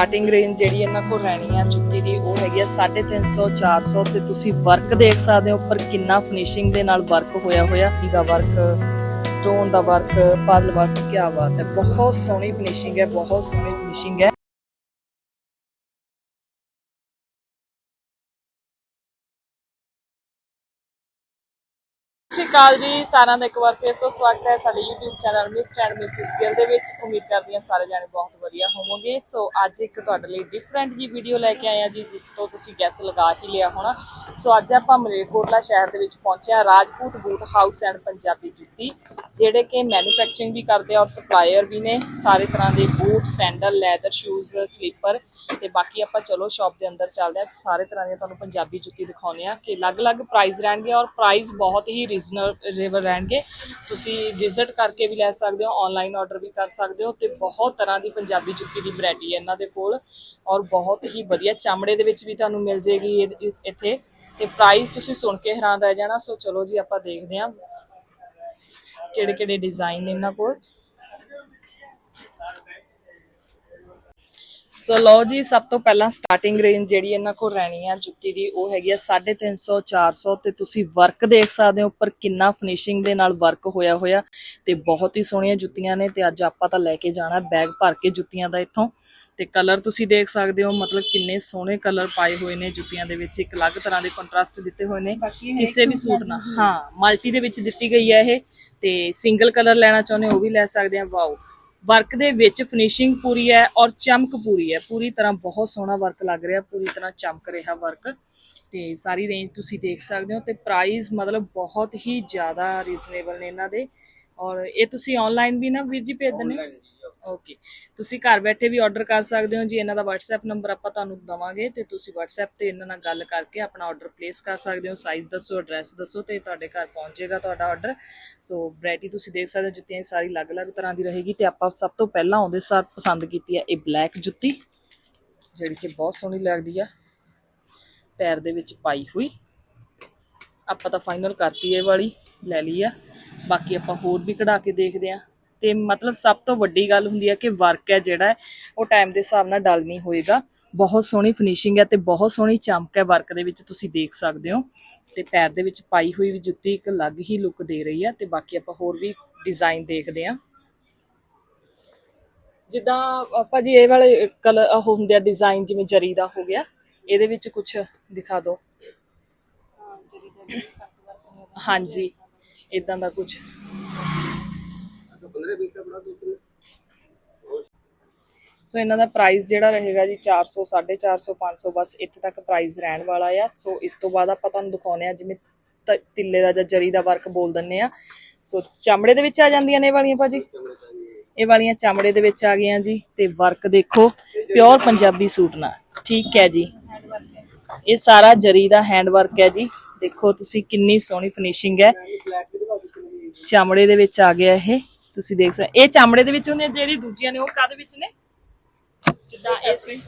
Starting range ਜਿਹੜੀ ਇਹਨਾਂ ਕੋਲ ਰਹਿਣੀ ਆ ਜੁੱਤੀ ਦੀ, ਉਹ ਹੈਗੀ ਆ 350 400 ਤੇ ਤੁਸੀਂ ਵਰਕ ਦੇਖ ਸਕਦੇ ਹੋ ਉੱਪਰ ਕਿੰਨਾ ਫਿਨਿਸ਼ਿੰਗ ਦੇ ਨਾਲ ਵਰਕ ਹੋਇਆ ਹੋਇਆ ਦਾ ਵਰਕ ਸਟੋਨ ਦਾ ਵਰਕ ਪਰਲ ਵਰਕ ਕੀ ਬਾਤ ਹੈ। ਬਹੁਤ ਸੋਹਣੀ ਫਿਨਿਸ਼ਿੰਗ ਹੈ, ਬਹੁਤ ਸੋਹਣੀ ਫਿਨਿਸ਼ਿੰਗ ਹੈ। ਸਤਿ ਸ਼੍ਰੀ ਅਕਾਲ ਜੀ, ਸਾਰਿਆਂ ਦਾ ਇੱਕ ਵਾਰ ਫਿਰ ਤੋਂ ਸਵਾਗਤ ਹੈ ਸਾਡੇ YouTube channel miss and Mrs Gill ਦੇ ਵਿੱਚ। ਉਮੀਦ ਕਰਦੀ ਹਾਂ ਸਾਰੇ ਜਾਣੇ ਬਹੁਤ ਵਧੀਆ ਹੋਵੋਗੇ। ਸੋ ਅੱਜ ਇੱਕ ਤੁਹਾਡੇ ਲਈ ਡਿਫਰੈਂਟ ਜੀ ਵੀਡੀਓ ਲੈ ਕੇ ਆਏ ਆ ਜੀ ਜਿਸ ਤੁਸੀਂ ਗੈਸ ਲਗਾ ਕੇ ਲਿਆ ਹੋਣਾ। ਸੋ ਅੱਜ ਆਪਾਂ ਮਲੇਰਕੋਟਲਾ ਸ਼ਹਿਰ ਦੇ ਵਿੱਚ ਪਹੁੰਚਿਆ Rajput boot house and Punjabi jutti. ਜਿਹੜੇ ਕਿ ਮੈਨੂਫੈਕਚਰਿੰਗ ਵੀ ਕਰਦੇ ਆ ਔਰ ਸਪਲਾਇਰ ਵੀ ਨੇ, ਸਾਰੇ ਤਰ੍ਹਾਂ ਦੇ boot sandal leather shoes slipper ਤੇ ਬਾਕੀ ਆਪਾਂ ਚਲੋ ਸ਼ਾਪ ਦੇ ਅੰਦਰ ਚੱਲਦੇ ਆ ਸਾਰੇ ਤਰ੍ਹਾਂ ਦੀਆਂ ਤੁਹਾਨੂੰ ਪੰਜਾਬੀ ਜੁੱਤੀ ਦਿਖਾਉਂਦੇ ਆ ਕਿ ਅਲੱਗ-ਅਲੱਗ ਪ੍ਰਾਈਸ ਰਹਿਣਗੇ ਔਰ ਪ੍ਰਾਈਸ ਬਹੁਤ ਹੀ ਰੀਜ਼ਨੇਬਲ ਰਹਿਣਗੇ। ਤੁਸੀਂ ਵਿਜ਼ਿਟ ਕਰਕੇ ਵੀ ਲੈ ਸਕਦੇ ਹੋ ਆਨਲਾਈਨ ਆਰਡਰ ਵੀ ਕਰ ਸਕਦੇ ਹੋ ਤੇ ਬਹੁਤ ਤਰ੍ਹਾਂ ਦੀ ਪੰਜਾਬੀ ਜੁੱਤੀ ਦੀ ਵੈਰਾਈਟੀ ਹੈ ਇਹਨਾਂ ਦੇ ਕੋਲ ਔਰ ਬਹੁਤ ਹੀ ਵਧੀਆ ਚਮੜੇ ਦੇ ਵਿੱਚ ਵੀ ਤੁਹਾਨੂੰ ਮਿਲ ਜੇਗੀ ਇਹ- ਇਹ- ਇੱਥੇ ਤੇ ਪ੍ਰਾਈਸ ਤੁਸੀਂ ਸੁਣ ਕੇ ਹੈਰਾਨ ਰਹਿ ਜਾਣਾ, ਸੋ ਚਲੋ ਜੀ ਆਪਾਂ ਦੇਖਦੇ ਹਾਂ ਕਿਹੜੇ ਕਿਹੜੇ ਡਿਜ਼ਾਈਨ ਨੇ ਇਹਨਾਂ ਕੋਲ। ਸੋ ਲਓ ਜੀ ਸਭ ਤੋਂ ਪਹਿਲਾਂ ਸਟਾਰਟਿੰਗ ਰੇਂਜ ਜਿਹੜੀ ਇਹਨਾਂ ਕੋਲ ਰਹਿਣੀ ਆ ਜੁੱਤੀ ਦੀ ਉਹ ਹੈਗੀ ਆ 350 400 ਤੇ ਤੁਸੀਂ ਵਰਕ ਦੇਖ ਸਕਦੇ ਹੋ ਉੱਪਰ ਕਿੰਨਾ ਫਿਨਿਸ਼ਿੰਗ ਦੇ ਨਾਲ ਵਰਕ ਹੋਇਆ ਹੋਇਆ ਤੇ ਬਹੁਤ ਹੀ ਸੋਹਣੀਆਂ ਜੁੱਤੀਆਂ ਨੇ ਤੇ ਅੱਜ ਆਪਾਂ ਤਾਂ ਲੈ ਕੇ ਜਾਣਾ ਬੈਗ ਭਰ ਕੇ ਜੁੱਤੀਆਂ ਦਾ ਇੱਥੋਂ। ਤੇ ਕਲਰ ਤੁਸੀਂ ਦੇਖ ਸਕਦੇ ਹੋ ਮਤਲਬ ਕਿੰਨੇ ਸੋਹਣੇ ਕਲਰ ਪਾਏ ਹੋਏ ਨੇ ਜੁੱਤੀਆਂ ਦੇ ਵਿੱਚ ਇੱਕ ਅਲੱਗ ਤਰ੍ਹਾਂ ਦੇ ਕੰਟਰਾਸਟ ਦਿੱਤੇ ਹੋਏ ਨੇ ਕਿਸੇ ਵੀ ਸੂਟ ਨਾਲ। ਹਾਂ ਮਲਟੀ ਦੇ ਵਿੱਚ ਦਿੱਤੀ ਗਈ ਹੈ ਇਹ। ਤੇ ਸਿੰਗਲ ਕਲਰ ਲੈਣਾ ਚਾਹੁੰਦੇ ਹੋ, ਉਹ ਵੀ ਲੈ ਸਕਦੇ ਆ। ਵਾਓ ਵਰਕ ਦੇ ਵਿੱਚ ਫਿਨਿਸ਼ਿੰਗ ਪੂਰੀ ਹੈ ਔਰ ਚਮਕ ਪੂਰੀ ਹੈ। ਪੂਰੀ ਤਰ੍ਹਾਂ ਬਹੁਤ ਸੋਹਣਾ ਵਰਕ ਲੱਗ ਰਿਹਾ, ਪੂਰੀ ਤਰ੍ਹਾਂ ਚਮਕ ਰਿਹਾ ਵਰਕ ਤੇ ਸਾਰੀ ਰੇਂਜ ਤੁਸੀਂ ਦੇਖ ਸਕਦੇ ਹੋ ਤੇ ਪ੍ਰਾਈਸ ਮਤਲਬ ਬਹੁਤ ਹੀ ਜ਼ਿਆਦਾ ਰੀਜ਼ਨੇਬਲ ਨੇ ਇਹਨਾਂ ਦੇ। ਔਰ ਇਹ ਤੁਸੀਂ ਆਨਲਾਈਨ ਵੀ ਨਾ ਵੀਰ ਜੀ ਭੇਜ ਦਿੰਦੇ ਓਕੇ ਤੁਸੀਂ ਘਰ ਬੈਠੇ ਵੀ ਆਰਡਰ ਕਰ ਸਕਦੇ ਹੋ ਜੀ, ਇਹਨਾਂ ਦਾ WhatsApp ਨੰਬਰ ਆਪਾਂ ਤੁਹਾਨੂੰ ਦਵਾਂਗੇ ਤੇ ਤੁਸੀਂ WhatsApp ਤੇ ਇਹਨਾਂ ਨਾਲ ਗੱਲ ਕਰਕੇ ਆਪਣਾ ਆਰਡਰ ਪਲੇਸ ਕਰ ਸਕਦੇ ਹੋ ਸਾਈਜ਼ ਦੱਸੋ ਐਡਰੈਸ ਦੱਸੋ ਤੇ ਤੁਹਾਡੇ ਘਰ ਪਹੁੰਚੇਗਾ ਤੁਹਾਡਾ ਆਰਡਰ ਸੋ ਵੈਰਾਈਟੀ ਤੁਸੀਂ ਦੇਖ ਸਕਦੇ ਹੋ ਜੁੱਤੀਆਂ ਦੀ ਸਾਰੀ ਅਲੱਗ-ਅਲੱਗ ਤਰ੍ਹਾਂ ਦੀ ਰਹੇਗੀ ਤੇ ਆਪਾਂ ਸਭ ਤੋਂ ਪਹਿਲਾਂ ਆਉਂਦੇ ਸਾਰ ਪਸੰਦ ਕੀਤੀ ਹੈ ਇਹ ਬਲੈਕ ਜੁੱਤੀ, ਜਿਹੜੀ ਕਿ ਬਹੁਤ ਸੋਹਣੀ ਲੱਗਦੀ ਆ। ਪੈਰ ਦੇ ਵਿੱਚ ਪਾਈ ਹੋਈ। ਆਪਾਂ ਤਾਂ ਫਾਈਨਲ ਕਰਤੀ ਇਹ ਵਾਲੀ, ਲੈ ਲਈ ਆ। ਬਾਕੀ ਆਪਾਂ ਹੋਰ ਵੀ ਕਢਾ ਕੇ ਦੇਖਦੇ ਆ ਤੇ ਮਤਲਬ ਸਭ ਤੋਂ ਵੱਡੀ ਗੱਲ ਹੁੰਦੀ ਹੈ ਕਿ ਵਰਕ ਹੈ ਜਿਹੜਾ ਹੈ, ਉਹ ਟਾਈਮ ਦੇ ਹਿਸਾਬ ਨਾਲ ਡਲ ਨਹੀਂ ਹੋਏਗਾ। ਬਹੁਤ ਸੋਹਣੀ ਫਿਨਿਸ਼ਿੰਗ ਹੈ ਤੇ ਬਹੁਤ ਸੋਹਣੀ ਚਮਕ ਹੈ ਵਰਕ ਦੇ ਵਿੱਚ ਤੁਸੀਂ ਦੇਖ ਸਕਦੇ ਹੋ। ਤੇ ਪੈਰ ਦੇ ਵਿੱਚ ਪਾਈ ਹੋਈ ਵੀ ਜੁੱਤੀ ਇੱਕ ਅਲੱਗ ਹੀ ਲੁੱਕ ਦੇ ਰਹੀ ਹੈ ਤੇ ਬਾਕੀ ਆਪਾਂ ਹੋਰ ਵੀ ਡਿਜ਼ਾਈਨ ਦੇਖਦੇ ਆ ਜਿੱਦਾਂ ਆਪਾਂ ਜੀ ਇਹ ਵਾਲੇ ਕਲਰ ਉਹ ਹੁੰਦੇ ਆ ਡਿਜ਼ਾਈਨ ਜਿਵੇਂ ਜਰੀ ਦਾ ਹੋ ਗਿਆ ਇਹਦੇ ਵਿੱਚ ਕੁਝ ਦਿਖਾ ਦਿਓ। ਹਾਂਜੀ ਇਦਾਂ ਦਾ ਕੁਝ ਸੋ ਇਹਨਾਂ ਦਾ ਪ੍ਰਾਈਸ ਜਿਹੜਾ ਰਹੇਗਾ ਜੀ 400 450 500 ਬਸ ਇੱਥੇ ਤੱਕ ਪ੍ਰਾਈਸ ਰਹਿਣ ਵਾਲਾ ਆ। ਸੋ ਇਸ ਤੋਂ ਬਾਅਦ ਆਪਾਂ ਤੁਹਾਨੂੰ ਦਿਖਾਉਨੇ ਆ ਜਿਵੇਂ ਤਿੱਲੇ ਦਾ ਜਾਂ ਜਰੀ ਦਾ ਵਰਕ ਬੋਲ ਦਿੰਨੇ ਆ ਸੋ ਚਮੜੇ ਦੇ ਵਿੱਚ ਆ ਜਾਂਦੀਆਂ ਨੇ ਇਹ ਵਾਲੀਆਂ ਭਾਜੀ? ਇਹ ਵਾਲੀਆਂ ਚਮੜੇ ਦੇ ਵਿੱਚ ਆ ਗਈਆਂ ਜੀ। ਤੇ ਵਰਕ ਦੇਖੋ ਪਿਓਰ ਪੰਜਾਬੀ ਸੂਟ ਨਾਲ। ਠੀਕ ਹੈ ਜੀ। ਇਹ ਸਾਰਾ ਜਰੀ ਦਾ ਹੈਂਡ ਵਰਕ ਹੈ ਜੀ। ਦੇਖੋ ਤੁਸੀਂ ਕਿੰਨੀ ਸੋਹਣੀ ਫਿਨਿਸ਼ਿੰਗ ਹੈ। ਚਮੜੇ ਦੇ ਵਿੱਚ ਆ ਗਿਆ ਇਹ। ਤੁਸੀਂ ਦੇਖ ਸਕਦੇ ਇਹ ਚਮੜੇ ਦੇ ਵਿੱਚ ਹੁੰਦੀਆਂ ਜਿਹੜੀ ਦੂਜੀਆਂ ਨੇ ਉਹ ਕਾਦੇ ਵਿੱਚ ਨੇ? ਜਿੱਦਾਂ ਇਹ ਸੀ।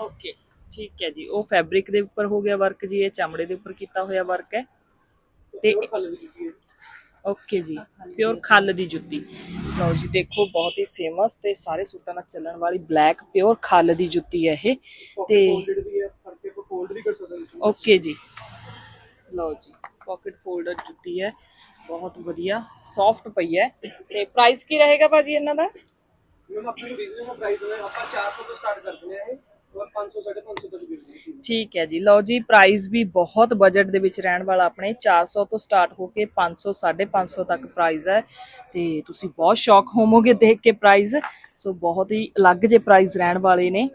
ਓਕੇ ਠੀਕ ਹੈ ਜੀ। ਉਹ ਫੈਬਰਿਕ ਦੇ ਉੱਪਰ ਹੋ ਗਿਆ ਵਰਕ ਜੀ ਇਹ ਚਮੜੇ ਦੇ ਉੱਪਰ ਕੀਤਾ ਹੋਇਆ ਵਰਕ ਹੈ। ਤੇ ਓਕੇ ਜੀ ਪਿਓਰ ਖੱਲ ਦੀ ਜੁੱਤੀ। ਲਓ ਜੀ ਦੇਖੋ ਬਹੁਤ ਹੀ ਫੇਮਸ ਤੇ ਸਾਰੇ ਸੂਟਾਂ ਨਾਲ ਚੱਲਣ ਵਾਲੀ ਬਲੈਕ ਪਿਓਰ ਖੱਲ ਦੀ ਜੁੱਤੀ ਹੈ ਇਹ। ਤੇ ਓਕੇ ਜੀ। ਲਓ ਜੀ ਪਾਕਟ ਫੋਲਡਰ ਜੁੱਤੀ ਹੈ। ਬਹੁਤ ਵਧੀਆ ਸੌਫਟ ਪਈ ਹੈ। ਤੇ ਪ੍ਰਾਈਸ ਕੀ ਰਹੇਗਾ ਭਾਜੀ ਇਹਨਾਂ ਦਾ? ਮੈਮ ਆਪਣੇ ਰੀਜ਼ਨੇਬਲ ਪ੍ਰਾਈਸ ਹੈ ਆਪਾਂ 400 ਤੋਂ ਸਟਾਰਟ ਕਰਦੇ ਹਾਂ ਇਹ। ਔਰ 500 550 ਤੱਕ ਦੇ ਦਿੰਦੇ ਠੀਕ ਹੈ ਜੀ। ਲਓ ਜੀ ਪ੍ਰਾਈਸ ਵੀ ਬਹੁਤ ਬਜਟ ਦੇ ਵਿੱਚ ਰਹਿਣ ਵਾਲਾ ਆਪਣੇ। 400 ਤੋਂ ਸਟਾਰਟ ਹੋ ਕੇ 500 550 ਤੱਕ ਪ੍ਰਾਈਸ ਹੈ। ਤੇ ਤੁਸੀਂ ਬਹੁਤ ਸ਼ੌਕ ਹੋਵੋਗੇ ਦੇਖ ਕੇ ਪ੍ਰਾਈਸ ਸੋ ਬਹੁਤ ਹੀ ਅਲੱਗ ਜੇ ਪ੍ਰਾਈਸ ਰਹਿਣ ਵਾਲੇ ਨੇ।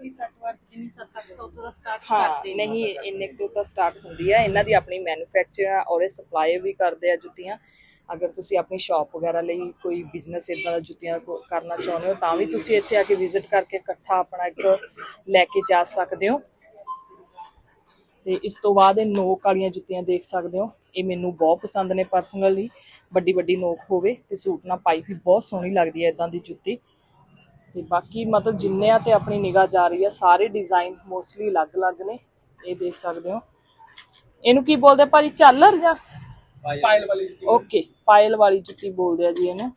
ਹਾਂ ਨਹੀਂ ਇੰਨੇ ਤੋਂ ਤਾਂ ਸਟਾਰਟ ਹੁੰਦੀ ਹੈ ਇਹਨਾਂ ਦੀ ਆਪਣੀ ਮੈਨੂਫੈਕਚਰ ਔਰ ਇਹ ਸਪਲਾਈ ਵੀ ਕਰਦੇ ਆ ਜੁੱਤੀਆਂ। ਅਗਰ ਤੁਸੀਂ ਆਪਣੀ ਸ਼ਾਪ ਵਗੈਰਾ ਲਈ ਕੋਈ ਬਿਜ਼ਨਸ ਇਦਾਂ ਦਾ ਜੁੱਤੀਆਂ ਕਰਨਾ ਚਾਹੁੰਦੇ ਹੋ ਤਾਂ ਵੀ ਤੁਸੀਂ ਇੱਥੇ ਆ ਕੇ ਵਿਜ਼ਿਟ ਕਰਕੇ ਇਕੱਠਾ ਆਪਣਾ ਇੱਕ ਲੈ ਕੇ ਜਾ ਸਕਦੇ ਹੋ। ਤੇ ਇਸ ਤੋਂ ਬਾਅਦ ਇਹ ਨੋਕ ਵਾਲੀਆਂ ਜੁੱਤੀਆਂ ਦੇਖ ਸਕਦੇ ਹੋ। ਇਹ ਮੈਨੂੰ ਬਹੁਤ ਪਸੰਦ ਨੇ ਪਰਸਨਲੀ ਵੱਡੀ ਵੱਡੀ ਨੋਕ ਹੋਵੇ ਤੇ ਸੂਟ ਨਾਲ ਪਾਈ ਹੋਈ ਬਹੁਤ ਸੋਹਣੀ ਲੱਗਦੀ ਹੈ ਇਦਾਂ ਦੀ ਜੁੱਤੀ। ਤੇ ਬਾਕੀ ਮਤਲਬ ਜਿੰਨੇ ਆ ਤੇ ਆਪਣੀ ਨਿਗਾਹ ਜਾ ਰਹੀ ਹੈ ਸਾਰੇ ਡਿਜ਼ਾਈਨ ਮੋਸਟਲੀ ਅਲੱਗ-ਅਲੱਗ ਨੇ ਇਹ ਦੇਖ ਸਕਦੇ ਹੋ। ਇਹਨੂੰ ਕੀ ਬੋਲਦੇ ਆ ਭਾਜੀ ਝਾਲਰ ਜਾਂ? ਪਾਇਲ ਵਾਲੀ ਜੁੱਤੀ। ਓਕੇ ਪਾਇਲ ਵਾਲੀ ਜੁੱਤੀ ਬੋਲਦੇ ਆ ਜੀ ਇਹਨੂੰ।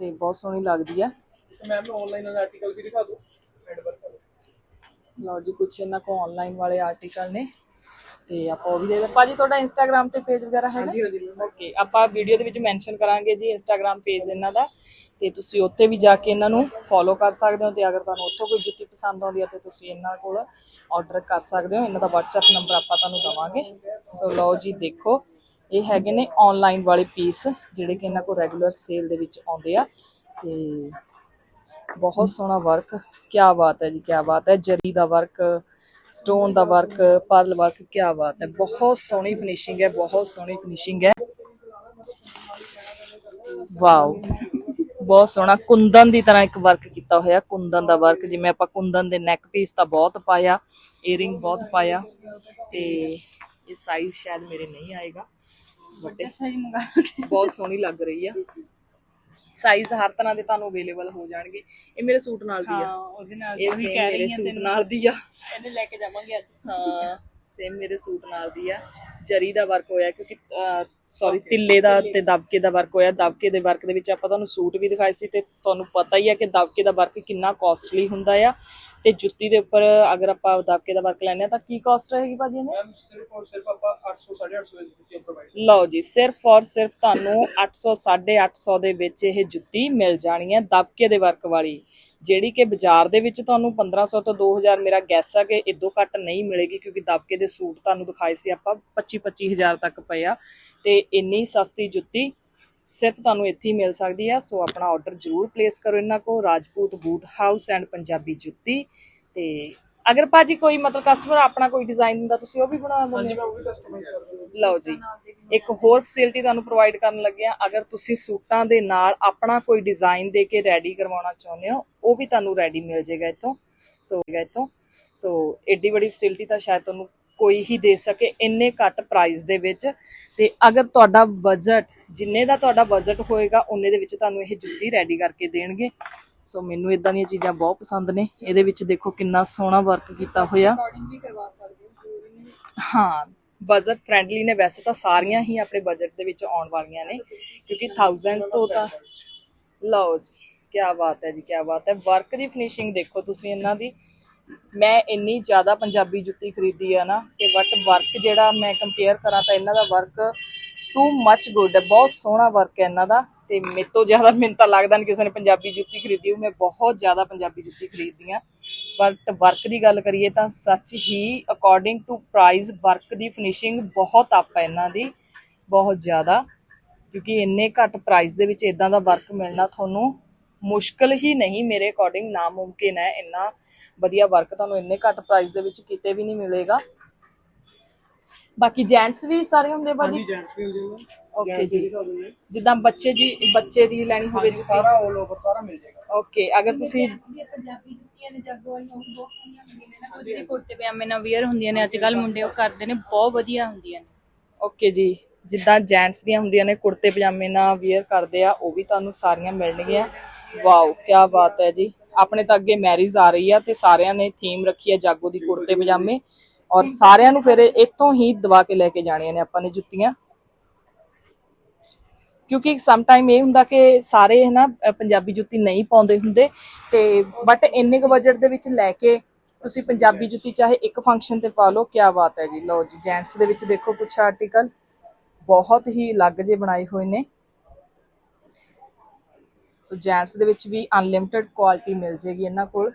ਤੇ ਬਹੁਤ ਸੋਹਣੀ ਲੱਗਦੀ ਆ। ਮੈਮ ਆਨਲਾਈਨ ਆਰਟੀਕਲ ਵੀ ਦਿਖਾ ਦਿਓ ਲਓ ਜੀ ਕੁਛ ਇਹਨਾਂ ਕੋ ਆਨਲਾਈਨ ਵਾਲੇ ਆਰਟੀਕਲ ਨੇ। ਤੇ ਆਪਾਂ ਉਹ ਵੀ ਦੇ ਦੇ ਭਾਜੀ, ਤੁਹਾਡਾ ਇੰਸਟਾਗ੍ਰam ਤੇ ਪੇਜ ਵਗੈਰਾ ਹੈਗਾ? ਹਾਂਜੀ ਹਾਂਜੀ ਓਕੇ ਆਪਾਂ ਵੀਡੀਓ ਦੇ ਵਿੱਚ ਮੈਂਸ਼ਨ ਕਰਾਂਗੇ ਜੀ ਇੰਸਟਾਗ੍ਰam ਪੇਜ ਇਹਨਾਂ ਦਾ। ਤੇ ਤੁਸੀਂ ਉੱਥੇ ਵੀ ਜਾ ਕੇ ਇਹਨਾਂ ਨੂੰ ਫੋਲੋ ਕਰ ਸਕਦੇ ਹੋ ਤੇ ਅਗਰ ਤੁਹਾਨੂੰ ਉੱਥੋਂ ਕੋਈ ਜੁੱਤੀ ਪਸੰਦ ਆਉਂਦੀ ਹੈ ਤੇ ਤੁਸੀਂ ਇਹਨਾਂ ਕੋਲ ਆਰਡਰ ਕਰ ਸਕਦੇ ਹੋ। ਇਹਨਾਂ ਦਾ WhatsApp ਨੰਬਰ ਆਪਾਂ ਤੁਹਾਨੂੰ ਦਵਾਂਗੇ। ਸੋ ਲਓ ਜੀ, ਦੇਖੋ। ਇਹ ਹੈਗੇ ਨੇ ਆਨਲਾਈਨ ਵਾਲੇ ਪੀਸ ਜਿਹੜੇ ਕਿ ਇਹਨਾਂ ਕੋਲ ਰੈਗੂਲਰ ਸੇਲ ਦੇ ਵਿੱਚ ਆਉਂਦੇ ਆ। ਤੇ ਬਹੁਤ ਸੋਹਣਾ ਵਰਕ ਕੀ ਬਾਤ ਹੈ ਜੀ ਕੀ ਬਾਤ ਹੈ। ਜਰੀ ਦਾ ਵਰਕ ਸਟੋਨ ਦਾ ਵਰਕ ਪਰਲ ਵਰਕ ਕੀ ਬਾਤ ਹੈ। ਬਹੁਤ ਸੋਹਣੀ ਫਿਨਿਸ਼ਿੰਗ ਹੈ ਬਹੁਤ ਸੋਹਣੀ ਫਿਨਿਸ਼ਿੰਗ ਹੈ। ਵਾਓ ਬਹੁਤ ਸੋਹਣਾ ਕੁੰਦਨ ਦੀ ਤਰ੍ਹਾਂ ਇੱਕ ਵਰਕ ਕੀਤਾ ਹੋਇਆ ਕੁੰਦਨ ਦਾ ਵਰਕ ਜਿਵੇਂ ਆਪਾਂ ਕੁੰਦਨ ਦੇ ਨੈਕ ਪੀਸ ਤਾਂ ਬਹੁਤ ਪਾਇਆ ਈਅਰਿੰਗ ਬਹੁਤ ਪਾਇਆ ਤੇ ਇਹ ਸਾਈਜ਼ ਸ਼ਾਇਦ ਮੇਰੇ ਨਹੀਂ ਆਏਗਾ ਵੱਡੇ ਬਹੁਤ ਸੋਹਣੀ ਲੱਗ ਰਹੀ ਆ। ਸਾਈਜ਼ ਹਰ ਤਰ੍ਹਾਂ ਦੇ ਤੁਹਾਨੂੰ ਅਵੇਲੇਬਲ ਹੋ ਜਾਣਗੇ। ਇਹ ਮੇਰੇ ਸੂਟ ਨਾਲ ਦੀ ਆ। ਉਹਦੇ ਨਾਲ ਇਹ ਸੇਮ ਮੇਰੇ ਸੂਟ ਨਾਲ ਦੀ ਆ। ਇਹਨੇ ਲੈ ਕੇ ਜਾਵਾਂਗੇ ਅੱਜ। ਹਾਂ ਸੇਮ ਮੇਰੇ ਸੂਟ ਨਾਲ ਦੀ ਆ। ਜਰੀ ਦਾ ਵਰਕ ਹੋਇਆ ਕਿਉਂਕਿ ਸੌਰੀ ਤਿੱਲੇ ਦਾ ਤੇ ਦਬਕੇ ਦਾ ਵਰਕ ਹੋਇਆ। ਦਬਕੇ ਦੇ ਵਰਕ ਦੇ ਵਿੱਚ ਆਪਾਂ ਤੁਹਾਨੂੰ ਸੂਟ ਵੀ ਦਿਖਾਏ ਸੀ ਤੇ ਤੁਹਾਨੂੰ ਪਤਾ ਹੀ ਆ ਕਿ ਦਬਕੇ ਦਾ ਵਰਕ ਕਿੰਨਾ ਕਾਸਟਲੀ ਹੁੰਦਾ ਆ। ਤੇ ਜੁੱਤੀ ਦੇ ਉੱਪਰ ਅਗਰ ਆਪਾਂ ਦਬਕੇ ਦਾ ਵਰਕ ਲੈਣੇ ਆ ਤਾਂ ਕੀ ਕਾਸਟ ਰਹੇਗੀ ਭਾਜੀ ਇਹਦੀ? ਮੈਮ ਸਿਰਫ ਔਰ ਸਿਰਫ ਆਪਾਂ 800 850 ਦੀ ਜੁੱਤੀਆਂ ਪ੍ਰੋਵਾਈਡ ਲਓ ਜੀ ਸਿਰਫ ਔਰ ਸਿਰਫ ਤੁਹਾਨੂੰ 800 850 ਦੇ ਵਿੱਚ ਇਹ ਜੁੱਤੀ ਮਿਲ ਜਾਣੀ ਹੈ ਦਬਕੇ ਦੇ ਵਰਕ ਵਾਲੀ ਜਿਹੜੀ ਕਿ ਬਾਜ਼ਾਰ ਦੇ ਵਿੱਚ ਤੁਹਾਨੂੰ 1500 ਤੋਂ 2000 ਮੇਰਾ ਗੈਸ ਆ ਕਿ ਇਦੋਂ ਘੱਟ ਨਹੀਂ ਮਿਲੇਗੀ ਕਿਉਂਕਿ ਦਬਕੇ ਦੇ ਸੂਟ ਤੁਹਾਨੂੰ ਦਿਖਾਏ ਸੀ ਆਪਾਂ 25 25000 ਤੱਕ ਪਏ ਆ। ਤੇ ਇੰਨੀ ਸਸਤੀ ਜੁੱਤੀ ਸਿਰਫ ਤੁਹਾਨੂੰ ਇੱਥੇ ਹੀ ਮਿਲ ਸਕਦੀ ਆ ਸੋ ਆਪਣਾ ਆਰਡਰ ਜ਼ਰੂਰ ਪਲੇਸ ਕਰੋ ਇਹਨਾਂ ਕੋ Rajput boot house and Punjabi jutti. ਤੇ ਅਗਰ ਭਾਜੀ ਕੋਈ ਮਤਲਬ ਕਸਟਮਰ ਆਪਣਾ ਕੋਈ ਡਿਜ਼ਾਈਨ ਦਿੰਦਾ ਤੁਸੀਂ ਉਹ ਵੀ ਬਣਾ ਦਿੰਦੇ ਹਾਂਜੀ ਮੈਂ ਉਹ ਵੀ ਕਸਟਮਾਈਜ਼ ਕਰ ਦਿੰਦਾ ਲਓ ਜੀ ਇੱਕ ਹੋਰ ਫੈਸਿਲਿਟੀ ਤੁਹਾਨੂੰ ਪ੍ਰੋਵਾਈਡ ਕਰਨ ਲੱਗੇ ਆ। ਅਗਰ ਤੁਸੀਂ ਸੂਟਾਂ ਦੇ ਨਾਲ ਆਪਣਾ ਕੋਈ ਡਿਜ਼ਾਈਨ ਦੇ ਕੇ ਰੈਡੀ ਕਰਵਾਉਣਾ ਚਾਹੁੰਦੇ ਹੋ ਉਹ ਵੀ ਤੁਹਾਨੂੰ ਰੈਡੀ ਮਿਲ ਜਾਏਗਾ ਇੱਥੋਂ। ਸੋ ਇੱਥੋਂ। ਸੋ ਏਡੀ ਵੱਡੀ ਫੈਸਿਲਿਟੀ ਤਾਂ ਸ਼ਾਇਦ ਤੁਹਾਨੂੰ ਕੋਈ ਹੀ ਦੇ ਸਕੇ ਇੰਨੇ ਘੱਟ ਪ੍ਰਾਈਸ ਦੇ ਵਿੱਚ। ਤੇ ਅਗਰ ਤੁਹਾਡਾ ਬਜਟ ਜਿੰਨੇ ਦਾ ਤੁਹਾਡਾ ਬਜਟ ਹੋਏਗਾ ਉਹਨੇ ਦੇ ਵਿੱਚ ਤੁਹਾਨੂੰ ਇਹ ਜੁੱਤੀ ਰੈਡੀ ਕਰਕੇ ਦੇਣਗੇ। ਸੋ ਮੈਨੂੰ ਇਦਾਂ ਦੀਆਂ ਚੀਜ਼ਾਂ ਬਹੁਤ ਪਸੰਦ ਨੇ। ਇਹਦੇ ਵਿੱਚ ਦੇਖੋ ਕਿੰਨਾ ਸੋਹਣਾ ਵਰਕ ਕੀਤਾ ਹੋਇਆ। ਹਾਂ ਬਜਟ ਫ੍ਰੈਂਡਲੀ ਨੇ। ਵੈਸੇ ਤਾਂ ਸਾਰੀਆਂ ਹੀ ਆਪਣੇ ਬਜਟ ਦੇ ਵਿੱਚ ਆਉਣ ਵਾਲੀਆਂ ਨੇ ਕਿਉਂਕਿ 1000 ਤੋਂ ਤਾਂ ਲਓ ਜੀ ਕੀ ਬਾਤ ਹੈ ਜੀ ਕੀ ਬਾਤ ਹੈ। ਵਰਕ ਦੀ ਫਿਨਿਸ਼ਿੰਗ ਦੇਖੋ ਤੁਸੀਂ ਇਹਨਾਂ ਦੀ। ਮੈਂ ਇੰਨੀ ਜ਼ਿਆਦਾ ਪੰਜਾਬੀ ਜੁੱਤੀ ਖਰੀਦੀ ਆ ਨਾ ਕਿ ਬਟ ਵਰਕ ਜਿਹੜਾ ਮੈਂ ਕੰਪੇਅਰ ਕਰਾਂ ਤਾਂ ਇਹਨਾਂ ਦਾ ਵਰਕ ਟੂ ਮੱਚ ਗੁੱਡ ਹੈ, ਬਹੁਤ ਸੋਹਣਾ ਵਰਕ ਹੈ ਇਹਨਾਂ ਦਾ ਤੇ ਮੇਰੇ ਤੋਂ ਜ਼ਿਆਦਾ ਮੈਨੂੰ ਤਾਂ ਲੱਗਦਾ ਨਹੀਂ ਕਿਸੇ ਨੇ ਪੰਜਾਬੀ ਜੁੱਤੀ ਖਰੀਦੀ ਹੋ ਮੈਂ ਬਹੁਤ ਜ਼ਿਆਦਾ ਪੰਜਾਬੀ ਜੁੱਤੀ ਖਰੀਦਦੀ ਆ। ਬਟ ਵਰਕ ਦੀ ਗੱਲ ਕਰੀਏ ਤਾਂ ਸੱਚ ਹੀ ਅਕੋਰਡਿੰਗ ਟੂ ਪ੍ਰਾਈਸ ਵਰਕ ਦੀ ਫਿਨਿਸ਼ਿੰਗ ਬਹੁਤ ਅਪ ਹੈ ਇਹਨਾਂ ਦੀ, ਬਹੁਤ ਜ਼ਿਆਦਾ। ਕਿਉਂਕਿ ਇੰਨੇ ਘੱਟ ਪ੍ਰਾਈਸ ਦੇ ਵਿੱਚ ਇਦਾਂ ਦਾ ਵਰਕ ਮਿਲਣਾ ਤੁਹਾਨੂੰ ਮੁਸ਼ਕਲ ਹੀ ਨਹੀਂ ਮੇਰੇ ਅਕੋਰਡਿੰਗ ਨਾਮੁਮਕਿਨ ਹੈ ਇੰਨਾ ਵਧੀਆ ਵਰਕ ਤੁਹਾਨੂੰ ਇੰਨੇ ਘੱਟ ਪ੍ਰਾਈਸ ਦੇ ਵਿੱਚ ਕਿਤੇ ਵੀ ਨਹੀਂ ਮਿਲੇਗਾ। ਬਾਕੀ ਜੈਂਟਸ ਵੀ ਸਾਰੇ ਹੁੰਦੇ ਹਾਂਜੀ ਭਾਜੀ ਜੈਂਟਸ ਵੀ ਹੋ ਜਾਊਗਾ ਓਕੇ ਜੀ। ਜਿੱਦਾਂ ਬੱਚੇ ਜੀ ਬੱਚੇ ਦੀ ਲੈਣੀ ਹੋਵੇ ਹਾਂਜੀ ਸਾਰਾ ਆਲ ਓਵਰ ਸਾਰਾ ਮਿਲ ਜਾਏਗਾ। ਓਕੇ ਅਗਰ ਤੁਸੀਂ ਇਹ ਪੰਜਾਬੀ ਜੁੱਤੀਆਂ ਨੇ ਜਾਗੋ ਵਾਲੀਆਂ ਉਹ ਵੀ ਬਹੁਤ ਸੋਹਣੀਆਂ ਹੁੰਦੀਆਂ ਨੇ ਨਾ ਕੋਈ ਜਿਹੜੇ ਕੁੜਤੇ ਪਜਾਮੇ ਨਾਲ ਵੀਅਰ ਹੁੰਦੀਆਂ ਨੇ ਅੱਜ ਕੱਲ ਮੁੰਡੇ ਉਹ ਕਰਦੇ ਨੇ ਬਹੁਤ ਵਧੀਆ ਹੁੰਦੀਆਂ ਨੇ। ਓਕੇ ਜੀ ਜਿੱਦਾਂ ਜੈਂਟਸ ਦੀਆਂ ਹੁੰਦੀਆਂ ਨੇ ਕੁੜਤੇ ਪਜਾਮੇ ਨਾਲ ਵੇਅਰ ਕਰਦੇ ਆ ਉਹ ਵੀ ਤੁਹਾਨੂੰ ਸਾਰੀਆਂ ਮਿਲਣਗੀਆਂ। ਵਾਓ ਕੀ ਬਾਤ ਹੈ ਜੀ। ਆਪਣੇ ਤਾਂ ਅੱਗੇ ਮੈਰਿਜ ਆ ਰਹੀ ਆ ਤੇ ਸਾਰਿਆਂ ਨੇ ਥੀਮ ਰੱਖੀ ਹੈ ਜਾਗੋ ਦੀ ਕੁੜਤੇ ਪਜਾਮੇ। ਔਰ ਸਾਰਿਆਂ ਨੂੰ ਫਿਰ ਇੱਥੋਂ ਹੀ ਦਵਾ ਕੇ ਲੈ ਕੇ ਜਾਣੀਆਂ ਨੇ ਆਪਾਂ ਨੇ ਜੁੱਤੀਆਂ। ਕਿਉਂਕਿ ਸਮ ਟਾਈਮ ਇਹ ਹੁੰਦਾ ਕਿ ਸਾਰੇ ਹੈ ਪੰਜਾਬੀ ਜੁੱਤੀ ਨਹੀਂ ਪਾਉਂਦੇ ਹੁੰਦੇ। ਤੇ ਬਟ ਇੰਨੇ ਕੁ ਬਜਟ ਦੇ ਵਿੱਚ ਲੈ ਕੇ ਤੁਸੀਂ ਪੰਜਾਬੀ ਜੁੱਤੀ ਚਾਹੇ ਇੱਕ ਫੰਕਸ਼ਨ ਤੇ ਪਾ ਲਓ ਕੀ ਬਾਤ ਹੈ ਜੀ। ਲਓ ਜੀ ਜੈਂਟਸ ਦੇ ਵਿੱਚ ਦੇਖੋ ਕੁਛ ਆਰਟੀਕਲ ਬਹੁਤ ਹੀ ਅਲੱਗ ਜੇ ਬਣਾਏ ਹੋਏ ਨੇ। ਸੋ ਜੈਂਟਸ ਦੇ ਵਿੱਚ ਵੀ ਅਨਲਿਮਿਟਿਡ ਕੁਆਲਿਟੀ ਮਿਲ ਜੇਗੀ ਇਹਨਾਂ ਕੋਲ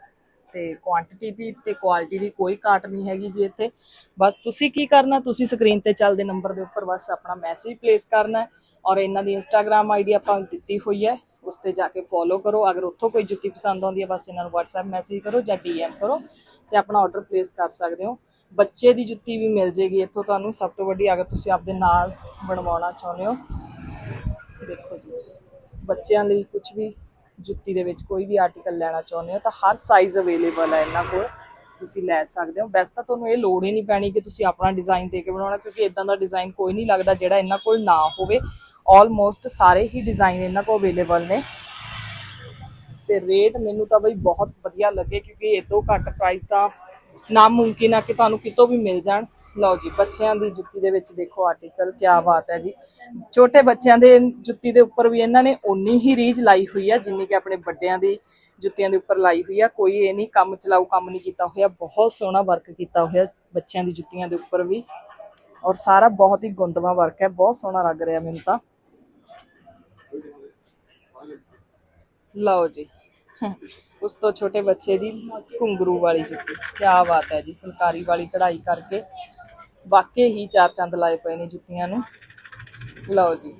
ਤੇ ਕੁਆਂਟੀਟੀ ਦੀ ਤੇ ਕੁਆਲਿਟੀ ਦੀ ਕੋਈ ਘਾਟ ਨਹੀਂ ਹੈਗੀ ਜੀ ਇੱਥੇ। ਬਸ ਤੁਸੀਂ ਕੀ ਕਰਨਾ, ਤੁਸੀਂ ਸਕਰੀਨ ਤੇ ਚੱਲਦੇ ਨੰਬਰ ਦੇ ਉੱਪਰ ਬਸ ਆਪਣਾ ਮੈਸੇਜ ਪਲੇਸ ਕਰਨਾ ਔਰ ਇਹਨਾਂ ਦੀ ਇੰਸਟਾਗ੍ਰam ਆਈਡੀ ਆਪਾਂ ਦਿੱਤੀ ਹੋਈ ਹੈ। ਉਸ ਤੇ ਜਾ ਕੇ ਫੋਲੋ ਕਰੋ। ਅਗਰ ਉੱਥੋਂ ਕੋਈ ਜੁੱਤੀ ਪਸੰਦ ਆਉਂਦੀ ਹੈ, ਬਸ ਇਹਨਾਂ ਨੂੰ WhatsApp ਮੈਸੇਜ ਕਰੋ ਜਾਂ DM ਕਰੋ ਤੇ ਆਪਣਾ ਆਰਡਰ ਪਲੇਸ ਕਰ ਸਕਦੇ ਹੋ। ਬੱਚੇ ਦੀ ਜੁੱਤੀ ਵੀ ਮਿਲ ਜੇਗੀ ਇੱਥੋਂ ਤੁਹਾਨੂੰ। ਸਭ ਤੋਂ ਵੱਡੀ ਅਗਰ ਤੁਸੀਂ ਆਪਦੇ ਨਾਲ ਬਣਵਾਉਣਾ ਚਾਹੁੰਦੇ ਹੋ, ਦੇਖੋ ਜੀ। ਬੱਚਿਆਂ ਲਈ ਕੁਝ ਵੀ ਜੁੱਤੀ ਦੇ ਵਿੱਚ ਕੋਈ ਵੀ ਆਰਟੀਕਲ ਲੈਣਾ ਚਾਹੁੰਦੇ ਹੋ ਤਾਂ ਹਰ ਸਾਈਜ਼ ਅਵੇਲੇਬਲ ਹੈ ਇਹਨਾਂ ਕੋਲ, ਤੁਸੀਂ ਲੈ ਸਕਦੇ ਹੋ। ਵੈਸੇ ਤਾਂ ਤੁਹਾਨੂੰ ਇਹ ਲੋੜ ਹੀ ਨਹੀਂ ਪੈਣੀ ਕਿ ਤੁਸੀਂ ਆਪਣਾ ਡਿਜ਼ਾਈਨ ਦੇ ਕੇ ਬਣਾਉਣਾ, ਕਿਉਂਕਿ ਇਦਾਂ ਦਾ ਡਿਜ਼ਾਈਨ ਕੋਈ ਨਹੀਂ ਲੱਗਦਾ ਜਿਹੜਾ ਇਹਨਾਂ ਕੋਲ ਨਾ ਹੋਵੇ। ਆਲਮੋਸਟ ਸਾਰੇ ਹੀ ਡਿਜ਼ਾਈਨ ਇਹਨਾਂ ਕੋਲ ਅਵੇਲੇਬਲ ਨੇ। ਤੇ ਰੇਟ ਮੈਨੂੰ ਤਾਂ ਬਈ ਬਹੁਤ ਵਧੀਆ ਲੱਗੇ, ਕਿਉਂਕਿ ਇਹ ਤੋਂ ਘੱਟ ਪ੍ਰਾਈਸ ਤਾਂ ਨਾਮੁਮਕਿਨ ਆ ਕਿ ਤੁਹਾਨੂੰ ਕਿਤੋਂ ਵੀ ਮਿਲ ਜਾਣ। ਲਓ ਜੀ, ਬੱਚਿਆਂ ਦੀ ਜੁੱਤੀ ਦੇ ਵਿੱਚ ਦੇਖੋ ਆਰਟੀਕਲ ਕੀ ਬਾਤ ਹੈ ਜੀ। ਛੋਟੇ ਬੱਚਿਆਂ ਦੇ ਜੁੱਤੀ ਦੇ ਉੱਪਰ ਵੀ ਇਹਨਾਂ ਨੇ ਓਨੀ ਹੀ ਰੀਝ ਲਾਈ ਹੋਈ ਆ, ਜਿੰਨੀ ਕਿ ਆਪਣੇ ਵੱਡਿਆਂ ਦੀ ਜੁੱਤੀਆਂ ਦੇ ਉੱਪਰ ਲਾਈ ਹੋਈ ਆ। ਕੋਈ ਇਹ ਨਹੀਂ, ਕੰਮ ਚਲਾਊ ਕੰਮ ਨਹੀਂ ਕੀਤਾ ਹੋਇਆ, ਬਹੁਤ ਸੋਹਣਾ ਵਰਕ ਕੀਤਾ ਹੋਇਆ ਬੱਚਿਆਂ ਦੀ ਜੁੱਤੀਆਂ ਦੇ ਉੱਪਰ ਵੀ। ਔਰ ਸਾਰਾ ਬਹੁਤ ਹੀ ਗੁੰਦਵਾ ਵਰਕ ਹੈ, ਬਹੁਤ ਸੋਹਣਾ ਲੱਗ ਰਿਹਾ ਮੈਨੂੰ ਤਾਂ। ਲਓ ਜੀ, ਉਸ ਤੋਂ ਛੋਟੇ ਬੱਚੇ ਦੀ ਘੁੰਗਰੂ ਵਾਲੀ ਜੁੱਤੀ ਕੀ ਬਾਤ ਹੈ ਜੀ, ਫੁਲਕਾਰੀ ਵਾਲੀ ਕਢਾਈ ਕਰਕੇ। ਵਾਕਈ ਹੀ ਚਾਰ ਚੰਦ ਲਾਏ ਪਏ ਨੇ ਜੁੱਤੀਆਂ ਨੂੰ। ਲਓ ਜੀ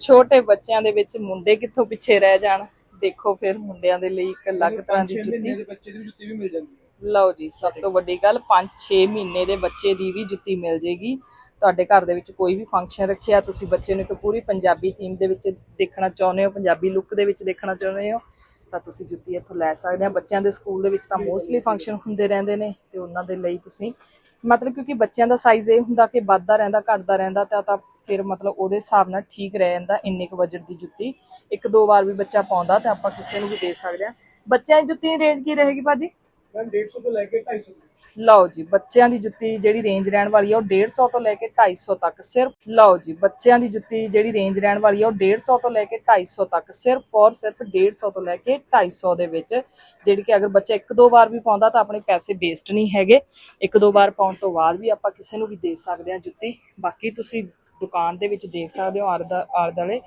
ਛੋਟੇ ਬੱਚਿਆਂ ਦੇ ਵਿੱਚ ਮੁੰਡੇ ਕਿੱਥੋਂ ਪਿੱਛੇ ਰਹਿ ਜਾਣ? ਦੇਖੋ ਫਿਰ ਮੁੰਡਿਆਂ ਦੇ ਲਈ ਇੱਕ ਅਲੱਗ ਤਰ੍ਹਾਂ ਦੀ ਜੁੱਤੀ ਦੇ ਬੱਚੇ ਦੀ ਜੁੱਤੀ ਵੀ ਮਿਲ ਜਾਂਦੀ ਹੈ। ਲਓ ਜੀ ਸਭ ਤੋਂ ਵੱਡੀ ਗੱਲ 5-6 ਮਹੀਨੇ ਦੇ ਬੱਚੇ ਦੀ ਵੀ ਜੁੱਤੀ ਮਿਲ ਜੇਗੀ। ਤੁਹਾਡੇ ਘਰ ਦੇ ਵਿੱਚ ਕੋਈ ਵੀ ਫੰਕਸ਼ਨ ਰੱਖਿਆ ਤੁਸੀਂ ਬੱਚੇ ਨੂੰ ਇੱਕ ਪੂਰੀ ਪੰਜਾਬੀ ਥੀਮ ਦੇ ਵਿੱਚ ਦੇਖਣਾ ਚਾਹੁੰਦੇ ਹੋ ਪੰਜਾਬੀ ਲੁੱਕ ਦੇ ਵਿੱਚ ਦੇਖਣਾ ਚਾਹੁੰਦੇ ਹੋ ਤਾਂ ਤੁਸੀਂ ਜੁੱਤੀ ਇੱਥੋਂ ਲੈ ਸਕਦੇ ਆ ਬੱਚਿਆਂ ਦੇ ਸਕੂਲ ਦੇ ਵਿੱਚ ਤਾਂ ਮੋਸਟਲੀ ਫੰਕਸ਼ਨ ਹੁੰਦੇ ਰਹਿੰਦੇ ਨੇ ਤੇ ਉਹਨਾਂ ਦੇ ਲਈ ਤੁਸੀਂ ਮਤਲਬ ਕਿਉਂਕਿ ਬੱਚਿਆਂ ਦਾ ਸਾਈਜ਼ ਇਹ ਹੁੰਦਾ ਕਿ ਵੱਧਦਾ ਰਹਿੰਦਾ, ਘਟਦਾ ਰਹਿੰਦਾ, ਤਾਂ ਤਾਂ ਫਿਰ ਮਤਲਬ ਉਹਦੇ ਹਿਸਾਬ ਨਾਲ ਠੀਕ ਰਹਿ ਜਾਂਦਾ ਇੰਨੇ ਕੁ ਬਜਟ ਦੀ ਜੁੱਤੀ। ਇੱਕ ਦੋ ਵਾਰ ਵੀ ਬੱਚਾ ਪਾਉਂਦਾ ਤਾਂ ਆਪਾਂ ਕਿਸੇ ਨੂੰ ਵੀ ਦੇ ਸਕਦੇ ਆ ਬੱਚਿਆਂ ਦੀ ਜੁੱਤੀ ਦੀ ਰੇਂਜ ਕੀ ਰਹੇਗੀ ਭਾਜੀ? ਮੈਮ 150 ਤੋਂ ਲੈ ਕੇ 250 ਤੱਕ ਲਓ ਜੀ, ਬੱਚਿਆਂ ਦੀ ਜੁੱਤੀ ਜਿਹੜੀ ਰੇਂਜ ਰਹਿਣ ਵਾਲੀ ਆ ਉਹ 150 ਤੋਂ ਲੈ ਕੇ 250 ਤੱਕ, ਸਿਰਫ ਲਓ ਜੀ, ਬੱਚਿਆਂ ਦੀ ਜੁੱਤੀ ਜਿਹੜੀ ਰੇਂਜ ਰਹਿਣ ਵਾਲੀ ਆ ਉਹ 150 ਤੋਂ ਲੈ ਕੇ 250 ਤੱਕ, ਸਿਰਫ ਔਰ ਸਿਰਫ 150 ਤੋਂ ਲੈ ਕੇ 250 ਦੇ ਵਿੱਚ, ਜਿਹੜੀ ਕਿ ਅਗਰ ਬੱਚਾ ਇੱਕ ਦੋ ਵਾਰ ਵੀ ਪਾਉਂਦਾ ਤਾਂ ਆਪਣੇ ਪੈਸੇ ਵੇਸਟ ਨਹੀਂ ਹੈਗੇ। ਇੱਕ ਦੋ ਵਾਰ ਪਾਉਣ ਤੋਂ ਬਾਅਦ ਵੀ ਆਪਾਂ ਕਿਸੇ ਨੂੰ ਵੀ ਦੇ ਸਕਦੇ ਹਾਂ ਜੁੱਤੀ। ਬਾਕੀ ਤੁਸੀਂ ਦੁਕਾਨ ਦੇ ਵਿੱਚ ਦੇਖ ਸਕਦੇ ਹੋ ਆਲੇ ਆਲੇ ਦੁਆਲੇ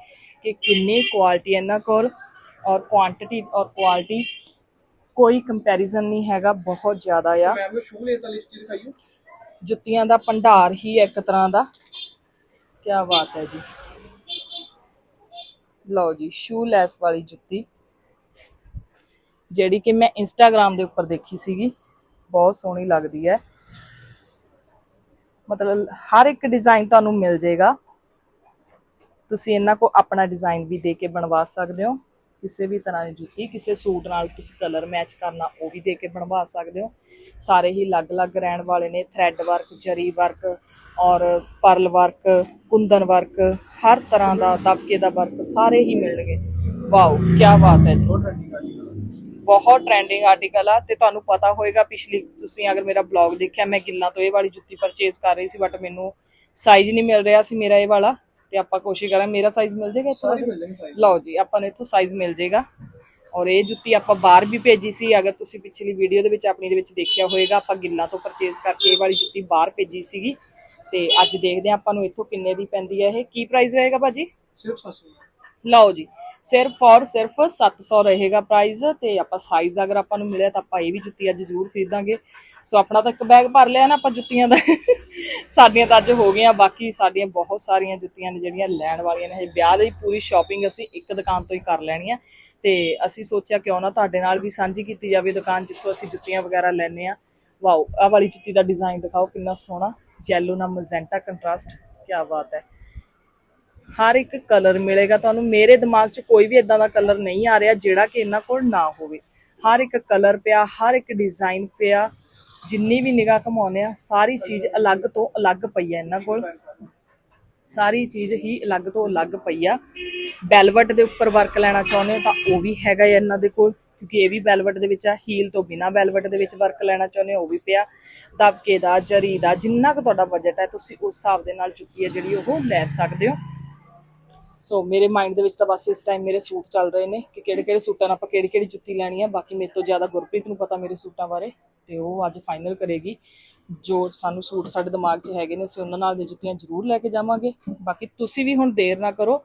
ਕਿ ਕਿੰਨੀ ਕੁਆਲਿਟੀ ਇਹਨਾਂ ਕੋਲ ਔਰ ਕੁਆਂਟੀਟੀ ਔਰ ਕੁਆਲਿਟੀ ਕੋਈ ਕੰਪੈਰੀਜ਼ਨ ਨਹੀਂ ਹੈਗਾ ਬਹੁਤ ਜ਼ਿਆਦਾ ਆ। ਮੈਮ ਸ਼ੂ ਲੇਸ ਵਾਲੀ ਜੁੱਤੀ ਦਿਖਾਈਓ ਜੁੱਤੀਆਂ ਦਾ ਭੰਡਾਰ ਹੀ ਹੈ ਇੱਕ ਤਰ੍ਹਾਂ ਦਾ। ਕੀ ਬਾਤ ਹੈ ਜੀ। ਲਓ ਜੀ ਸ਼ੂ ਲੈਸ ਵਾਲੀ ਜੁੱਤੀ। ਜਿਹੜੀ ਕਿ ਮੈਂ ਇੰਸਟਾਗ੍ਰam ਦੇ ਉੱਪਰ ਦੇਖੀ ਸੀਗੀ। ਬਹੁਤ ਸੋਹਣੀ ਲੱਗਦੀ ਹੈ। ਮਤਲਬ ਹਰ ਇੱਕ ਡਿਜ਼ਾਈਨ ਤੁਹਾਨੂੰ ਮਿਲ ਜਾਏਗਾ ਤੁਸੀਂ ਇਹਨਾਂ ਕੋ ਆਪਣਾ ਡਿਜ਼ਾਈਨ ਵੀ ਦੇ ਕੇ ਬਣਵਾ ਸਕਦੇ ਹੋ। ਕਿਸੇ ਵੀ ਤਰ੍ਹਾਂ ਦੀ ਜੁੱਤੀ ਕਿਸੇ ਸੂਟ ਨਾਲ ਤੁਸੀਂ ਕਲਰ ਮੈਚ ਕਰਨਾ ਉਹ ਵੀ ਦੇ ਕੇ ਬਣਵਾ ਸਕਦੇ ਹੋ। ਸਾਰੇ ਹੀ ਅਲੱਗ-ਅਲੱਗ ਰਹਿਣ ਵਾਲੇ ਨੇ ਥ੍ਰੈਡ ਵਰਕ ਜਰੀ ਵਰਕ ਔਰ ਪਰਲ ਵਰਕ ਕੁੰਦਨ ਵਰਕ ਹਰ ਤਰ੍ਹਾਂ ਦਾ ਦਬਕੇ ਦਾ ਵਰਕ ਸਾਰੇ ਹੀ ਮਿਲਣਗੇ। ਵਾਓ ਕੀ ਬਾਤ ਹੈ ਜੀ। ਬਹੁਤ ਟ੍ਰੈਂਡਿੰਗ ਆਰਟੀਕਲ ਆ। ਤੇ ਤੁਹਾਨੂੰ ਪਤਾ ਹੋਏਗਾ ਪਿਛਲੀ ਤੁਸੀਂ ਅਗਰ ਮੇਰਾ ਬਲੌਗ ਦੇਖਿਆ ਮੈਂ ਗਿੱਲਾਂ ਤੋਂ ਇਹ ਵਾਲੀ ਜੁੱਤੀ ਪਰਚੇਸ ਕਰ ਰਹੀ ਸੀ ਬਟ ਮੈਨੂੰ ਸਾਈਜ਼ ਨਹੀਂ ਮਿਲ ਰਿਹਾ ਸੀ ਮੇਰਾ ਇਹ ਵਾਲਾ। ਤੇ ਆਪਾਂ ਕੋਸ਼ਿਸ਼ ਕਰਾਂਗੇ ਮੇਰਾ ਸਾਈਜ਼ ਮਿਲ ਜਾਏਗਾ ਇੱਥੋਂ ਲਓ ਜੀ ਆਪਾਂ ਨੂੰ ਇੱਥੋਂ ਸਾਈਜ਼ ਮਿਲ ਜਾਏਗਾ। ਔਰ ਇਹ ਜੁੱਤੀ ਆਪਾਂ ਬਾਹਰ ਵੀ ਭੇਜੀ ਸੀ ਅਗਰ ਤੁਸੀਂ ਪਿਛਲੀ ਵੀਡੀਓ ਦੇ ਵਿੱਚ ਆਪਣੀ ਦੇ ਵਿੱਚ ਦੇਖਿਆ ਹੋਵੇਗਾ ਆਪਾਂ ਗਿੱਲਾਂ ਤੋਂ ਪਰਚੇਸ ਕਰਕੇ ਇਹ ਵਾਲੀ ਜੁੱਤੀ ਬਾਹਰ ਭੇਜੀ ਸੀਗੀ। ਤੇ ਅੱਜ ਦੇਖਦੇ ਹਾਂ ਆਪਾਂ ਨੂੰ ਇੱਥੋਂ ਕਿੰਨੇ ਦੀ ਪੈਂਦੀ ਹੈ ਇਹ। ਕੀ ਪ੍ਰਾਈਸ ਰਹੇਗਾ ਭਾਜੀ? ਸਿਰਫ 700 ਲਓ ਜੀ, ਸਿਰਫ ਔਰ ਸਿਰਫ 700 ਰਹੇਗਾ ਪ੍ਰਾਈਸ ਤੇ ਆਪਾਂ ਸਾਈਜ਼ ਅਗਰ ਆਪਾਂ ਨੂੰ ਮਿਲਿਆ ਤਾਂ ਆਪਾਂ ਇਹ ਵੀ ਜੁੱਤੀ ਅੱਜ ਜ਼ਰੂਰ ਖਰੀਦਾਂਗੇ। ਸੋ ਆਪਣਾ ਤਾਂ ਇੱਕ ਬੈਗ ਭਰ ਲਿਆ ਨਾ ਆਪਾਂ ਜੁੱਤੀਆਂ ਦਾ। ਸਾਡੀਆਂ ਤਾਂ ਅੱਜ ਹੋ ਗਈਆਂ, ਬਾਕੀ ਸਾਡੀਆਂ ਬਹੁਤ ਸਾਰੀਆਂ ਜੁੱਤੀਆਂ ਨੇ ਜਿਹੜੀਆਂ ਲੈਣ ਵਾਲੀਆਂ ਨੇ। ਇਹ ਵਿਆਹ ਲਈ ਪੂਰੀ ਸ਼ਾਪਿੰਗ ਅਸੀਂ ਇੱਕ ਦੁਕਾਨ ਤੋਂ ਹੀ ਕਰ ਲੈਣੀ ਆ ਤੇ ਅਸੀਂ ਸੋਚਿਆ ਕਿਉਂ ਨਾ ਤੁਹਾਡੇ ਨਾਲ ਵੀ ਸਾਂਝੀ ਕੀਤੀ ਜਾਵੇ ਦੁਕਾਨ ਜਿੱਥੋਂ ਅਸੀਂ ਜੁੱਤੀਆਂ ਵਗੈਰਾ ਲੈਨੇ ਆ ਵਾਓ, ਆਹ ਵਾਲੀ ਜੁੱਤੀ ਦਾ ਡਿਜ਼ਾਈਨ ਦਿਖਾਓ ਕਿੰਨਾ ਸੋਹਣਾ। ਯੈਲੋ ਨਾਲ ਮਜੈਂਟਾ ਕੰਟਰਾਸਟ ਕੀ ਬਾਤ ਹੈ। ਹਰ ਇੱਕ ਕਲਰ ਮਿਲੇਗਾ। ਤੁਹਾਨੂੰ ਮੇਰੇ ਦਿਮਾਗ 'ਚ ਕੋਈ ਵੀ ਇਦਾਂ ਦਾ ਕਲਰ ਨਹੀਂ ਆ ਰਿਹਾ ਜਿਹੜਾ ਕਿ ਇਹਨਾਂ ਕੋਲ ਨਾ ਹੋਵੇ। ਹਰ ਇੱਕ ਕਲਰ ਪਿਆ, ਹਰ ਇੱਕ ਡਿਜ਼ਾਈਨ ਪਿਆ, ਜਿੰਨੀ ਵੀ ਨਿਗਾਹ ਘਮਾਉਂਦੇ ਆ, ਸਾਰੀ ਚੀਜ਼ ਅਲੱਗ ਤੋਂ ਅਲੱਗ ਪਈ ਆ ਇਹਨਾਂ ਕੋਲ। ਸਾਰੀ ਚੀਜ਼ ਹੀ ਅਲੱਗ ਤੋਂ ਅਲੱਗ ਪਈ ਆ। ਬੈਲਵਟ ਦੇ ਉੱਪਰ ਵਰਕ ਲੈਣਾ ਚਾਹੁੰਦੇ ਹੋ ਤਾਂ ਉਹ ਵੀ ਹੈਗਾ ਹੈ ਇਹਨਾਂ ਦੇ ਕੋਲ, ਕਿਉਂਕਿ ਇਹ ਵੀ ਬੈਲਵਟ ਦੇ ਵਿੱਚ ਆ ਹੀਲ ਤੋਂ ਬਿਨਾ ਬੈਲਵਟ ਦੇ ਵਿੱਚ ਵਰਕ ਲੈਣਾ ਚਾਹੁੰਦੇ ਹੋ, ਉਹ ਵੀ ਪਿਆ। ਦਬਕੇ ਦਾ, ਜਰੀ ਦਾ, ਜਿੰਨਾ ਕੁ ਤੁਹਾਡਾ ਬਜਟ ਹੈ ਤੁਸੀਂ ਉਸ ਹਿਸਾਬ ਦੇ ਨਾਲ ਜੁੱਤੀ ਹੈ ਜਿਹੜੀ ਉਹ ਲੈ ਸਕਦੇ ਹੋ। ਸੋ ਮੇਰੇ ਮਾਈਂਡ ਦੇ ਵਿੱਚ ਤਾਂ ਬਸ ਇਸ ਟਾਈਮ ਮੇਰੇ ਸੂਟ ਚੱਲ ਰਹੇ ਨੇ ਕਿ ਕਿਹੜੇ ਕਿਹੜੇ ਸੂਟਾਂ ਨਾਲ ਆਪਾਂ ਕਿਹੜੀ ਕਿਹੜੀ ਜੁੱਤੀ ਲੈਣੀ ਹੈ ਬਾਕੀ ਮੇਰੇ ਤੋਂ ਜ਼ਿਆਦਾ ਗੁਰਪ੍ਰੀਤ ਨੂੰ ਪਤਾ ਮੇਰੇ ਸੂਟਾਂ ਬਾਰੇ ਤੇ ਉਹ ਅੱਜ ਫਾਈਨਲ ਕਰੇਗੀ। ਜੋ ਸਾਨੂੰ ਸੂਟ ਸਾਡੇ ਦਿਮਾਗ 'ਚ ਹੈਗੇ ਨੇ, ਅਸੀਂ ਉਹਨਾਂ ਨਾਲ ਦੀਆਂ ਜੁੱਤੀਆਂ ਜ਼ਰੂਰ ਲੈ ਕੇ ਜਾਵਾਂਗੇ। ਬਾਕੀ ਤੁਸੀਂ ਵੀ ਹੁਣ ਦੇਰ ਨਾ ਕਰੋ।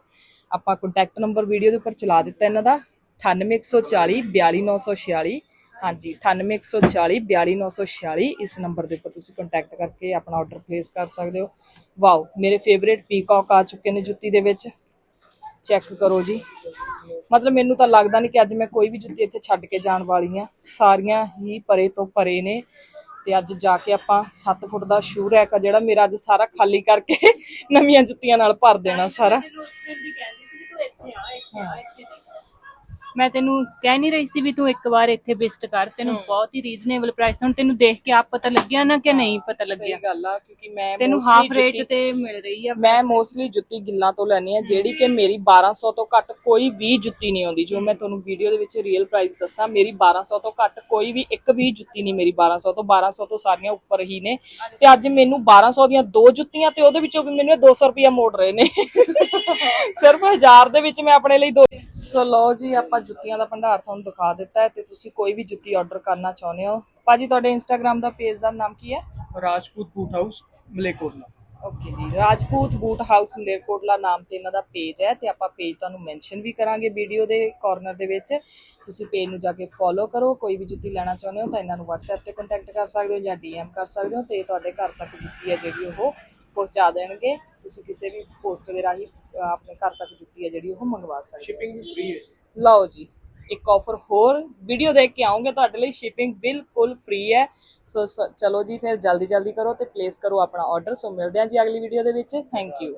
ਆਪਾਂ ਕੰਟੈਕਟ ਨੰਬਰ ਵੀਡੀਓ ਦੇ ਉੱਪਰ ਚਲਾ ਦਿੱਤਾ ਇਹਨਾਂ ਦਾ। 98140 42946 ਹਾਂਜੀ 98140 42946 ਇਸ ਨੰਬਰ ਦੇ ਉੱਪਰ ਤੁਸੀਂ ਕੰਟੈਕਟ ਕਰਕੇ ਆਪਣਾ ਆਰਡਰ ਪਲੇਸ ਕਰ ਸਕਦੇ ਹੋ। ਵਾਓ ਮੇਰੇ ਫੇਵਰੇਟ ਪੀਕਾਕ ਆ ਚੁੱਕੇ ਨੇ ਜੁੱਤੀ ਦੇ ਵਿੱਚ। ਚੈੱਕ ਕਰੋ ਜੀ। ਮਤਲਬ ਮੈਨੂੰ ਤਾਂ ਲੱਗਦਾ ਨਹੀਂ ਕਿ ਅੱਜ ਮੈਂ ਕੋਈ ਵੀ ਜੁੱਤੀ ਇੱਥੇ ਛੱਡ ਕੇ ਜਾਣ ਵਾਲੀ ਆ ਸਾਰੀਆਂ ਹੀ ਪਰੇ ਤੋਂ ਪਰੇ ਨੇ ਤੇ ਅੱਜ ਜਾ ਕੇ ਆਪਾਂ 7 ਫੁੱਟ ਦਾ ਸ਼ੂ ਰੈਕ ਆ ਜਿਹੜਾ ਮੇਰਾ ਅੱਜ ਸਾਰਾ ਖਾਲੀ ਕਰਕੇ ਨਵੀਆਂ ਜੁੱਤੀਆਂ ਨਾਲ ਭਰ ਦੇਣਾ ਸਾਰਾ। ਮੈਂ ਤੈਨੂੰ ਕਹਿ ਨਹੀਂ ਰਹੀ ਸੀ ਵੀ ਤੂੰ ਇੱਕ ਵਾਰ ਇੱਥੇ ਵਿਜ਼ਿਟ ਕਰ। ਤੈਨੂੰ ਬਹੁਤ ਹੀ ਰੀਜ਼ਨੇਬਲ ਪ੍ਰਾਈਸ ਹੁਣ ਤੈਨੂੰ ਦੇਖ ਕੇ ਆਪ ਪਤਾ ਲੱਗਿਆ ਨਾ ਕਿ ਨਹੀਂ ਪਤਾ ਸਹੀ ਲੱਗਿਆ। ਗੱਲ ਆ ਕਿਉਂਕਿ ਮੈਂ ਤੈਨੂੰ mostly ਹਾਫ ਰੇਟ ਜੁੱਤੀ- ਤੇ ਮਿਲ ਰਹੀ ਆ ਮੈਂ ਮੋਸਟਲੀ ਜੁੱਤੀ ਗਿੱਲਾਂ ਤੋਂ ਲੈਣੀ ਆ ਜਿਹੜੀ ਕਿ ਮੇਰੀ 1200 ਤੋਂ ਘੱਟ ਕੋਈ ਵੀ ਜੁੱਤੀ ਨਹੀਂ ਆਉਂਦੀ। ਜੋ ਮੈਂ ਤੁਹਾਨੂੰ ਵੀਡੀਓ ਦੇ ਵਿੱਚ ਰੀਅਲ ਪ੍ਰਾਈਸ ਦੱਸਾਂ ਮੇਰੀ 1200 ਤੋਂ ਘੱਟ ਕੋਈ ਵੀ ਇੱਕ ਵੀ ਜੁੱਤੀ ਨਹੀਂ ਮੇਰੀ 1200 ਤੋਂ। 1200 ਤੋਂ ਸਾਰੀਆਂ ਉੱਪਰ ਹੀ ਨੇ। ਤੇ ਅੱਜ ਮੈਨੂੰ 1200 ਦੀਆਂ ਦੋ ਜੁੱਤੀਆਂ ਤੇ ਉਹਦੇ ਵਿੱਚੋਂ ਵੀ ਮੈਨੂੰ ਇਹ 200 ਰੁਪਇਆ ਮੋੜ ਰਹੇ ਨੇ। ਸਿਰਫ 1000 ਦੇ ਵਿੱਚ ਮੈਂ ਆਪਣੇ ਲਈ ਦੋ ਸੋ ਲਓ ਜੀ ਆਪਾਂ ਜੁੱਤੀਆਂ ਦਾ ਭੰਡਾਰ ਤੁਹਾਨੂੰ ਦਿਖਾ ਦਿੱਤਾ ਹੈ ਤੇ ਤੁਸੀਂ ਕੋਈ ਵੀ ਜੁੱਤੀ ਆਰਡਰ ਕਰਨਾ ਚਾਹੁੰਦੇ ਹੋ। ਭਾਜੀ ਤੁਹਾਡੇ ਇੰਸਟਾਗ੍ਰam ਦਾ ਪੇਜ ਦਾ ਨਾਮ ਕੀ ਹੈ? Rajput boot house Malerkotla okay ਜੀ ਰਾਜਪੂਤ ਬੂਟ ਹਾਊਸ ਮਲੇਰਕੋਟਲਾ ਨਾਮ ਤੇ ਇਹਨਾਂ ਦਾ ਪੇਜ ਹੈ ਤੇ ਆਪਾਂ ਪੇਜ ਤੁਹਾਨੂੰ ਮੈਂਸ਼ਨ ਵੀ ਕਰਾਂਗੇ ਵੀਡੀਓ ਦੇ ਕਾਰਨਰ ਦੇ ਵਿੱਚ। ਤੁਸੀਂ ਪੇਜ ਨੂੰ ਜਾ ਕੇ ਫੋਲੋ ਕਰੋ ਕੋਈ ਵੀ ਜੁੱਤੀ ਲੈਣਾ ਚਾਹੁੰਦੇ ਹੋ ਤਾਂ ਇਹਨਾਂ ਨੂੰ WhatsApp ਤੇ ਕੰਟੈਕਟ ਕਰ ਸਕਦੇ ਹੋ ਜਾਂ DM ਕਰ ਸਕਦੇ ਹੋ ਤੇ ਤੁਹਾਡੇ ਘਰ ਤੱਕ ਜੁੱਤੀ ਹੈ ਜਿਹੜੀ ਉਹ ਪਹੁੰਚਾ ਦੇਣਗੇ। ਤੁਸੀਂ ਕਿਸੇ ਵੀ ਪੋਸਟ ਦੇ ਰਾਹੀਂ ਆਪਣੇ ਘਰ ਤੱਕ ਜੁੱਤੀ ਹੈ ਜਿਹੜੀ ਉਹ ਮੰਗਵਾ ਸਕਦੇ ਹੋ ਸ਼ਿਪਿੰਗ ਫ੍ਰੀ ਹੈ। ਲਓ ਜੀ ਇੱਕ ਆਫਰ ਹੋਰ। ਵੀਡੀਓ ਦੇਖ ਕੇ ਆਉਂਗੇ ਤੁਹਾਡੇ ਲਈ ਸ਼ਿਪਿੰਗ ਬਿਲਕੁਲ ਫ੍ਰੀ ਹੈ। ਸੋ ਚਲੋ ਜੀ ਫਿਰ ਜਲਦੀ ਜਲਦੀ ਕਰੋ ਤੇ ਪਲੇਸ ਕਰੋ ਆਪਣਾ ਆਰਡਰ ਸੋ ਮਿਲਦੇ ਹਾਂ ਜੀ ਅਗਲੀ ਵੀਡੀਓ ਦੇ ਵਿੱਚ। Thank you